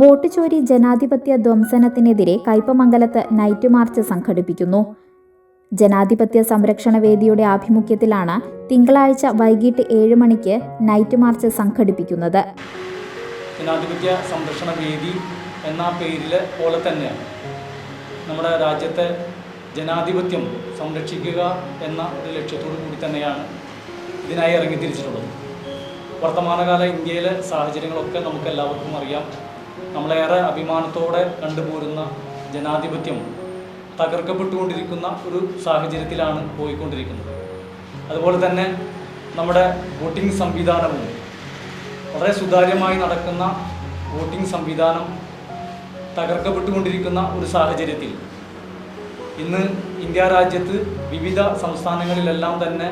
Vote ചോരി ജനാധിപത്യ ധ്വംസനത്തിനെതിരെ കയ്പമംഗലത്ത് night March സംഘടിപ്പിക്കുന്നു. ജനാധിപത്യ സംരക്ഷണ വേദിയുടെ ആഭിമുഖ്യത്തിലാണ് തിങ്കളാഴ്ച വൈകിട്ട് ഏഴ് മണിക്ക് നൈറ്റ് മാർച്ച് സംഘടിപ്പിക്കുന്നത്. ജനാധിപത്യ സംരക്ഷണ വേദി എന്ന പേരിൽ പോലെ തന്നെ നമ്മുടെ രാജ്യത്തെ ജനാധിപത്യം സംരക്ഷിക്കുക എന്ന ഒരു ലക്ഷ്യത്തോടു കൂടി തന്നെയാണ് ഇതിനായി ഇറങ്ങിത്തിരിച്ചിട്ടുള്ളത് വർത്തമാനകാല ഇന്ത്യയിലെ സാഹചര്യങ്ങളൊക്കെ നമുക്ക് എല്ലാവർക്കും അറിയാം. നമ്മളേറെ അഭിമാനത്തോടെ കണ്ടുപോരുന്ന ജനാധിപത്യം തകർക്കപ്പെട്ടുകൊണ്ടിരിക്കുന്ന ഒരു സാഹചര്യത്തിലാണ് പോയിക്കൊണ്ടിരിക്കുന്നത്. അതുപോലെ തന്നെ നമ്മുടെ വോട്ടിംഗ് സംവിധാനവും വളരെ സുതാര്യമായി നടക്കുന്ന വോട്ടിംഗ് സംവിധാനം തകർക്കപ്പെട്ടുകൊണ്ടിരിക്കുന്ന ഒരു സാഹചര്യത്തിൽ ഇന്ന് ഇന്ത്യ രാജ്യത്ത് വിവിധ സംസ്ഥാനങ്ങളിലെല്ലാം തന്നെ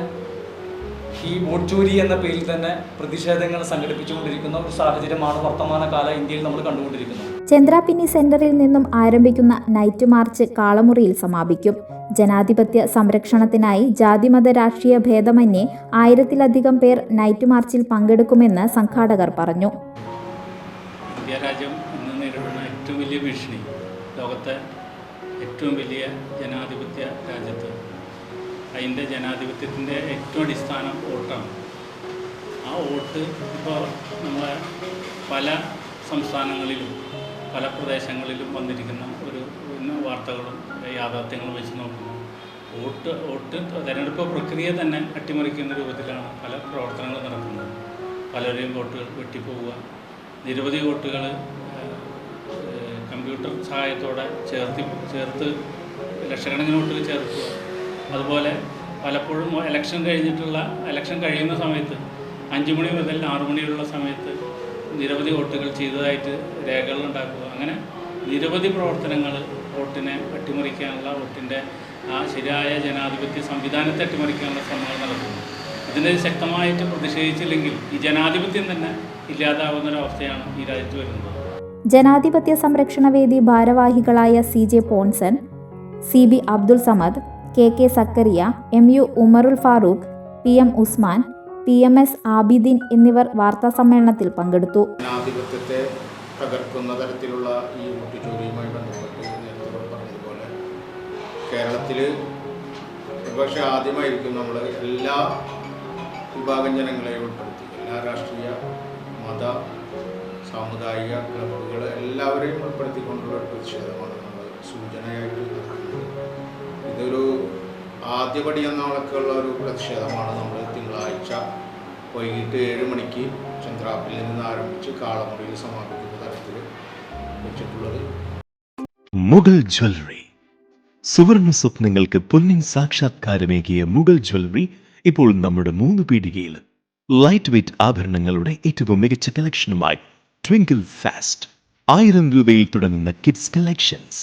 ഈ വോട്ട് ചോരി എന്ന പേരിൽ തന്നെ പ്രതിഷേധങ്ങൾ സംഘടിപ്പിച്ചുകൊണ്ടിരിക്കുന്ന ഒരു സാഹചര്യമാണ് വർത്തമാന കാല ഇന്ത്യയിൽ നമ്മൾ കണ്ടുകൊണ്ടിരിക്കുന്നത്. ചന്ദ്രാപിന്നി സെന്ററിൽ നിന്നും ആരംഭിക്കുന്ന നൈറ്റ് മാർച്ച് കാളമുറിയിൽ സമാപിക്കും. ജനാധിപത്യ സംരക്ഷണത്തിനായി ജാതിമത രാഷ്ട്രീയ ഭേദമന്യേ ആയിരത്തിലധികം പേർ നൈറ്റ് മാർച്ചിൽ പങ്കെടുക്കുമെന്ന് സംഘാടകർ പറഞ്ഞു. ഇന്ത്യ രാജ്യം ഇന്ന് നേരിടുന്ന ഏറ്റവും വലിയ ഭീഷണി ലോകത്തെ ഏറ്റവും വലിയ ജനാധിപത്യ രാജ്യത്ത് അതിന്റെ ജനാധിപത്യത്തിന്റെ ഏറ്റവും അടിസ്ഥാനം വോട്ടാണ്. ആ വോട്ട് ഇപ്പോൾ നമ്മളെ പല സംസ്ഥാനങ്ങളിലും പല പ്രദേശങ്ങളിലും വന്നിരിക്കുന്ന ഒരു വാർത്തകളും യാഥാർത്ഥ്യങ്ങളും വെച്ച് നോക്കുമ്പോൾ വോട്ട് വോട്ട് തെരഞ്ഞെടുപ്പ് പ്രക്രിയ തന്നെ അട്ടിമറിക്കുന്ന രൂപത്തിലാണ് പല പ്രവർത്തനങ്ങളും നടക്കുന്നത്. പലരെയും വോട്ടുകൾ വെട്ടിപ്പോവുക നിരവധി വോട്ടുകൾ കമ്പ്യൂട്ടർ സഹായത്തോടെ ചേർത്തി ചേർത്ത് ലക്ഷക്കണക്കിന് വോട്ടുകൾ ചേർക്കുക. അതുപോലെ പലപ്പോഴും ഇലക്ഷൻ കഴിഞ്ഞിട്ടുള്ള ഇലക്ഷൻ കഴിയുന്ന സമയത്ത് അഞ്ച് മണി മുതൽ ആറു മണി വരെയുള്ള സമയത്ത് നിരവധി വോട്ടുകൾ ചെയ്തതായിട്ട് രേഖകൾ ഉണ്ടാക്കുക. അങ്ങനെ നിരവധി പ്രവർത്തനങ്ങൾ വോട്ടിനെ അട്ടിമറിക്കാനുള്ള വോട്ടിന്റെ ആ ശരിയായ ജനാധിപത്യ സംവിധാനത്തെ അട്ടിമറിക്കാനുള്ള ശ്രമങ്ങൾ നടക്കുന്നു. ഇതിനെ ശക്തമായിട്ട് പ്രതിഷേധിച്ചില്ലെങ്കിൽ ഈ ജനാധിപത്യം തന്നെ ഇല്ലാതാവുന്ന ഒരവസ്ഥയാണ് ഈ രാജ്യത്ത് വരുന്നത്. ജനാധിപത്യ സംരക്ഷണ വേദി ഭാരവാഹികളായ C J Ponson C B Abdul Samad K K Sakkariya M U Umarul Farooq P M Usman P M S Abideen എന്നിവർ വാർത്താസമ്മേളനത്തിൽ പങ്കെടുത്തു. ജനാധിപത്യത്തെ തകർക്കുന്ന തരത്തിലുള്ള ഈ വോട്ടുചോരിയുമായി ബന്ധപ്പെട്ട് പറഞ്ഞതുപോലെ കേരളത്തിൽ ഒരുപക്ഷെ ആദ്യമായിരിക്കും നമ്മൾ എല്ലാ വിഭാഗം ജനങ്ങളെയും ഉൾപ്പെടുത്തി. എല്ലാ രാഷ്ട്രീയ മത സാമുദായിക ക്ലബുകൾ എല്ലാവരെയും ഉൾപ്പെടുത്തിക്കൊണ്ടുള്ള ഒരു പ്രതിഷേധമാണ് നമ്മൾ സൂചനയായിട്ട് ഇതൊരു ആദ്യപടി എന്ന ഒരു പ്രതിഷേധമാണ് നമ്മൾ തിങ്കളാഴ്ച വൈകിട്ട് ഏഴ് മണിക്ക് ചന്ദ്രാപ്പിൽ നിന്ന് ആരംഭിച്ച് കാളമുറിയിൽ സമാപിക്കുന്ന തരത്തിൽ വെച്ചിട്ടുള്ളത്. മുഗൾ ജ്വല്ലറി. സുവർണ സ്വപ്നങ്ങൾക്ക് പൊന്നിൻ സാക്ഷാത്കാരമേകിയ മുഗൾ ജ്വല്ലറി ഇപ്പോൾ നമ്മുടെ മൂന്ന് പീടികയിൽ ലൈറ്റ് വെയ്റ്റ് ആഭരണങ്ങളുടെ ഏറ്റവും മികച്ച കളക്ഷനുമായി ട്വിങ്കിൾ ഫാസ്റ്റ് ആയിരം രൂപയിൽ തുടങ്ങുന്ന കിഡ്സ് കളക്ഷൻസ്